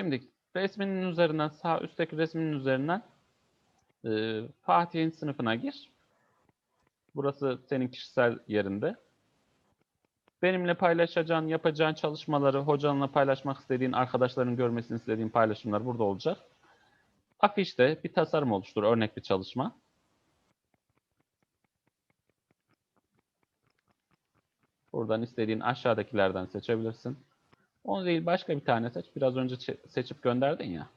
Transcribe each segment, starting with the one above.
Şimdi resminin üzerinden sağ üstteki resminin üzerinden e, Fatih'in sınıfına gir. Burası senin kişisel yerinde. Benimle paylaşacağın, yapacağın çalışmaları, hocanla paylaşmak istediğin, arkadaşların görmesini istediğin paylaşımlar burada olacak. Afişte bir tasarım oluştur, örnek bir çalışma. Buradan istediğin aşağıdakilerden seçebilirsin. Onu değil başka bir tane seç. Biraz önce seçip gönderdin ya.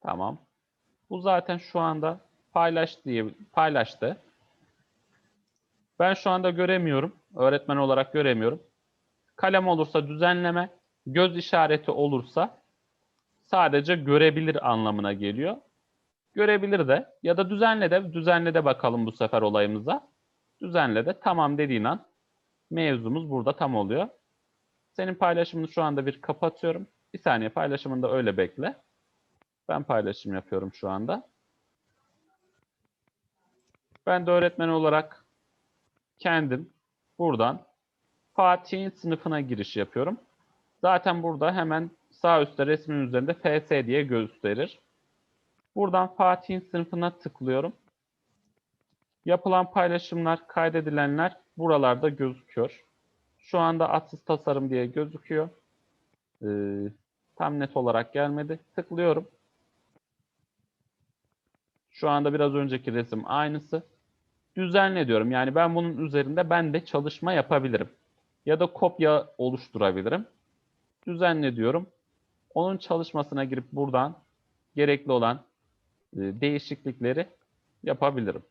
Tamam. Bu zaten şu anda paylaş diye paylaştı. Ben şu anda göremiyorum. Öğretmen olarak göremiyorum. Kalem olursa düzenleme, göz işareti olursa sadece görebilir anlamına geliyor. Görebilir de ya da düzenle de düzenle de bakalım bu sefer olayımıza. Düzenle de tamam dediğin an mevzumuz burada tam oluyor. Senin paylaşımını şu anda bir kapatıyorum. Bir saniye paylaşımını da öyle bekle. Ben paylaşım yapıyorum şu anda. Ben de öğretmen olarak kendim buradan Fatih'in sınıfına giriş yapıyorum. Zaten burada hemen sağ üstte resmin üzerinde FS diye gösterir. Buradan Fatih'in sınıfına tıklıyorum. Yapılan paylaşımlar, kaydedilenler buralarda gözüküyor. Şu anda atsız tasarım diye gözüküyor. Ee, tam net olarak gelmedi. Tıklıyorum. Şu anda biraz önceki resim aynısı. Düzenle diyorum. Yani ben bunun üzerinde ben de çalışma yapabilirim. Ya da kopya oluşturabilirim. Düzenle diyorum. Onun çalışmasına girip buradan gerekli olan e, değişiklikleri yapabilirim.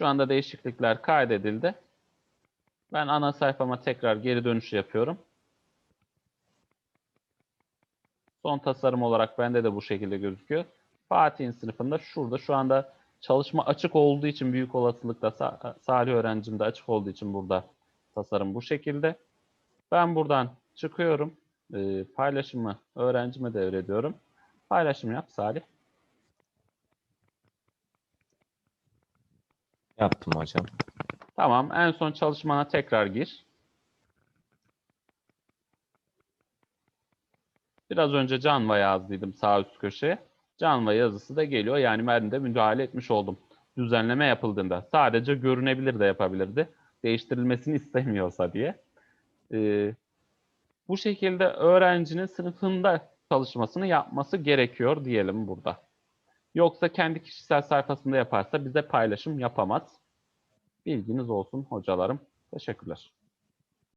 Şu anda değişiklikler kaydedildi. Ben ana sayfama tekrar geri dönüş yapıyorum. Son tasarım olarak bende de bu şekilde gözüküyor. Fatih'in sınıfında şurada şu anda çalışma açık olduğu için büyük olasılıkla Sa- Salih öğrencim de açık olduğu için burada tasarım bu şekilde. Ben buradan çıkıyorum. Ee, paylaşımı öğrencime devrediyorum. Paylaşım yap Salih. Yaptım hocam. Tamam. En son çalışmana tekrar gir. Biraz önce Canva yazdıydım sağ üst köşeye. Canva yazısı da geliyor. Yani ben de müdahale etmiş oldum. Düzenleme yapıldığında. Sadece görünebilir de yapabilirdi. Değiştirilmesini istemiyorsa diye. Ee, bu şekilde öğrencinin sınıfında çalışmasını yapması gerekiyor diyelim burada. Yoksa kendi kişisel sayfasında yaparsa bize paylaşım yapamaz. Bilginiz olsun hocalarım. Teşekkürler.